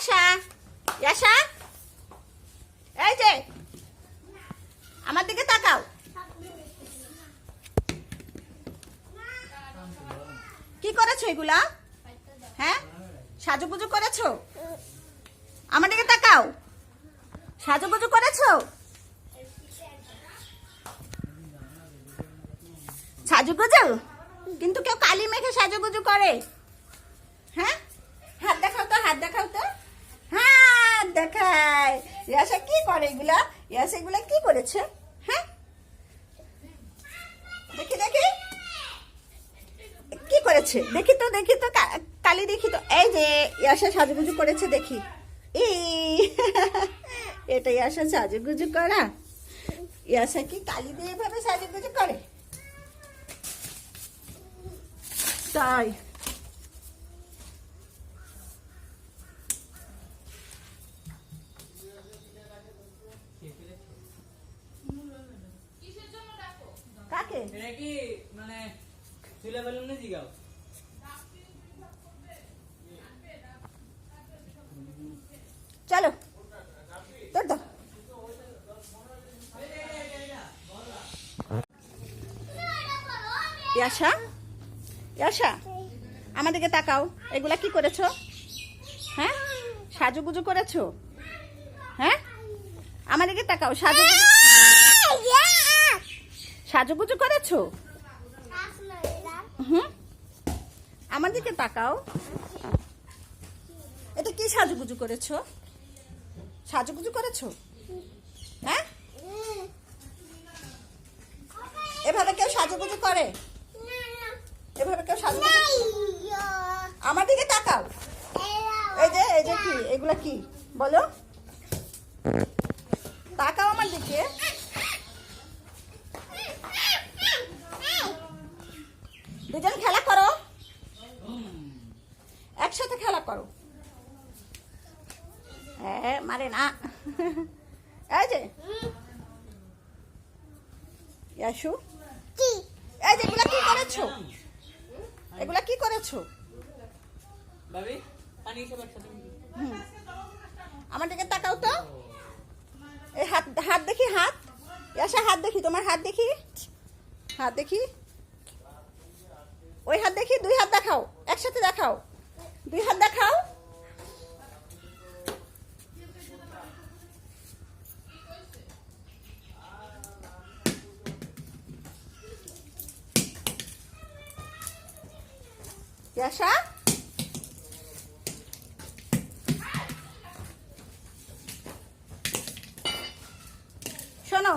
ইয়াশা ইয়াশা এই যে আমার দিকে তাকাও। কি করেছ এগুলা? হ্যাঁ? সাজুগুজু করেছ? আমার দিকে তাকাও। সাজুগুজু করেছ? সাজুগুজু? কিন্তু কেউ কালি মেখে সাজুগুজু করে। হ্যাঁ? হাত দেখাও তো, হাত দেখাও তো। ইয়াসা কি করে এগুলা? ইয়াসা এগুলা কি করেছে? হ্যাঁ? দেখি দেখি। কি করেছে? দেখি তো দেখি তো কালি দেখি তো। এই যে ইয়াসা সাজুগুজু করেছে, দেখি। এই এটা ইয়াসা সাজুগুজু করা। ইয়াসা কি কালি দিয়ে এভাবে সাজুগুজু করে? তাই। মানে চুলে ইয়াশা ইয়াশা আমাদেরকে তাকাও। এগুলা কি করেছ? হ্যাঁ? সাজুগুজু করেছ? হ্যাঁ? আমাদেরকে তাকাও। সাজুগুজু সাজুগুজু করেছ? হুম? আমার দিকে তাকাও। এটা কি সাজুগুজু করেছ? সাজুগুজু করেছ? হ্যাঁ? এভাবে কেউ সাজুগুজু করে? এভাবে কেউ সাজুগুজু আমার দিকে তাকাও। এই যে এই যে কি? এগুলা কি? বলো। তাকাও আমার দিকে দুজন খেলা করো একসাথে খেলা করো। হ্যাঁ মারে না। এই যে। ইয়াসু। এই যে এগুলা কি করেছ? এগুলা কি। আমার দিকে তাকাও তো। এই হাত হাত দেখি হাত। হাত দেখি তোমার হাত দেখি। হাত দেখি। ওই হাত দেখি দুই হাত দেখাও একসাথে দেখাও। দুই হাত দেখাও। ইয়াসা? শোনো